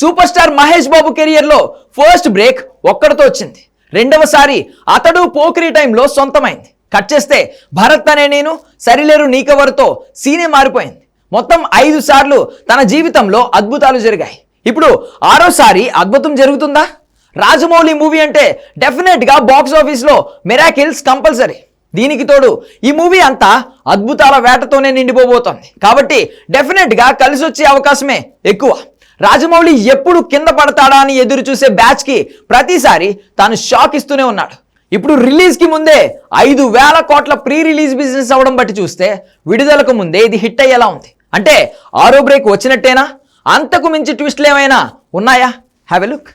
Super star Mahesh బాబు కెరియర్లో first break ఒక్కడితో వచ్చింది. రెండవసారి అతడు పోకిరి టైంలో సొంతమైంది. కట్ చేస్తే భరత్ అనే నేను సరిలేరు నీకెవరితో సీనే మారిపోయింది. మొత్తం ఐదు సార్లు తన జీవితంలో అద్భుతాలు జరిగాయి. ఇప్పుడు ఆరోసారి అద్భుతం జరుగుతుందా? రాజమౌళి మూవీ అంటే డెఫినెట్గా బాక్స్ ఆఫీస్లో మెరాకిల్స్ కంపల్సరీ దీనికి తోడు ఈ మూవీ అంతా అద్భుతాల వేటతోనే నిండిపోబోతోంది. కాబట్టి డెఫినెట్గా కలిసి వచ్చే అవకాశమే ఎక్కువ. రాజమౌళి ఎప్పుడు కింద పడతాడా అని ఎదురు చూసే బ్యాచ్కి ప్రతిసారి తాను షాక్ ఇస్తూనే ఉన్నాడు. ఇప్పుడు రిలీజ్కి ముందే ఐదు వేల కోట్ల ప్రీ రిలీజ్ బిజినెస్ అవ్వడం బట్టి చూస్తే విడుదలకు ముందే ఇది హిట్ అయ్యేలా ఉంది. అంటే ఆరో బ్రేక్ వచ్చినట్టేనా? అంతకు మించి ట్విస్ట్లు ఏమైనా ఉన్నాయా? Have a look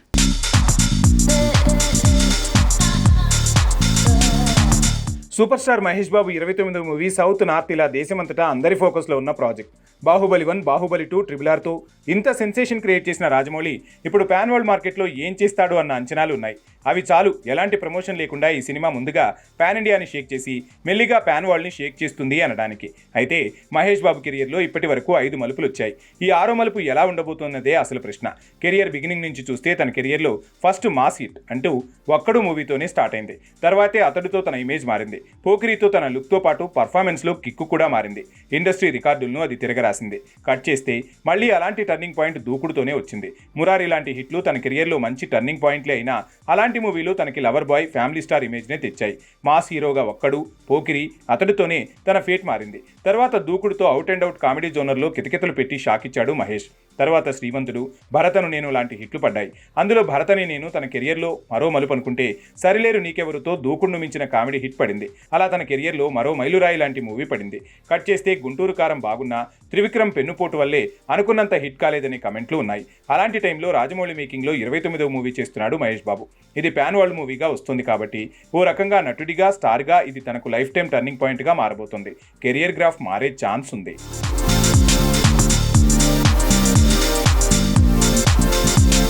super star Mahesh Babu ఇరవై తొమ్మిది మూవీ సౌత్ నార్త్ ఇలా దేశమంతటా అందరి ఫోకస్లో ఉన్న project. Baahubali one Baahubali two triple ఆర్తో ఇంత సెన్సేషన్ క్రియేట్ చేసిన రాజమౌళి ఇప్పుడు పాన్ వరల్డ్ మార్కెట్లో ఏం చేస్తాడు అన్న అంచనాలు ఉన్నాయి. అవి చాలు ఎలాంటి ప్రమోషన్ లేకుండా ఈ సినిమా ముందుగా పాన్ ఇండియాని షేక్ చేసి మెల్లిగా పాన్ వరల్డ్ని షేక్ చేస్తుంది అనడానికి. అయితే మహేష్ బాబు కెరియర్లో ఇప్పటి వరకు ఐదు మలుపులు వచ్చాయి. ఈ ఆరో మలుపు ఎలా ఉండబోతున్నదే అసలు ప్రశ్న. కెరియర్ బిగినింగ్ నుంచి చూస్తే తన కెరియర్లో ఫస్ట్ మాస్ హిట్ అంటూ ఒక్కడు మూవీతోనే స్టార్ట్ అయింది. తర్వాతే అతడితో తన ఇమేజ్ మారింది. పోకిరితో తన లుక్తో పాటు పర్ఫార్మెన్స్లో కిక్కు కూడా మారింది. ఇండస్ట్రీ రికార్డులను అది తిరగరాసింది. కట్ చేస్తే మళ్ళీ అలాంటి టర్నింగ్ పాయింట్ దూకుడుతోనే వచ్చింది. మురారి లాంటి హిట్లు తన కెరియర్లో మంచి టర్నింగ్ పాయింట్లే అయినా అలాంటి మూవీలు తనకి లవర్ బాయ్ ఫ్యామిలీ స్టార్ ఇమేజ్నే తెచ్చాయి. మాస్ హీరోగా ఒక్కడు పోకిరి అతడితోనే తన ఫేట్ మారింది. తర్వాత దూకుడుతో అవుట్ అండ్ అవుట్ కామెడీ జోనర్లో కితకితలు పెట్టి షాక్ ఇచ్చాడు మహేష్. తర్వాత శ్రీమంతుడు భరతను నేను లాంటి హిట్లు పడ్డాయి. అందులో భరతని నేను తన కెరియర్లో మరో మలుపు అనుకుంటే సరిలేరు నీకెవరుతో దూకుండు మించిన కామెడీ హిట్ పడింది. అలా తన కెరియర్లో మరో మైలురాయి లాంటి మూవీ పడింది. కట్ చేస్తే గుంటూరు కారం బాగున్నా త్రివిక్రమ్ పెన్నుపోటు వల్లే అనుకున్నంత హిట్ కాలేదనే కమెంట్లు ఉన్నాయి. అలాంటి టైంలో రాజమౌళి మేకింగ్లో ఇరవై తొమ్మిదవ మూవీ చేస్తున్నాడు మహేష్ బాబు. ఇది ప్యాన్ వరల్డ్ మూవీగా వస్తుంది కాబట్టి ఓ రకంగా నటుడిగా స్టార్గా ఇది తనకు లైఫ్ టైం టర్నింగ్ పాయింట్గా మారబోతుంది. కెరియర్ గ్రాఫ్ మారే ఛాన్స్ ఉంది.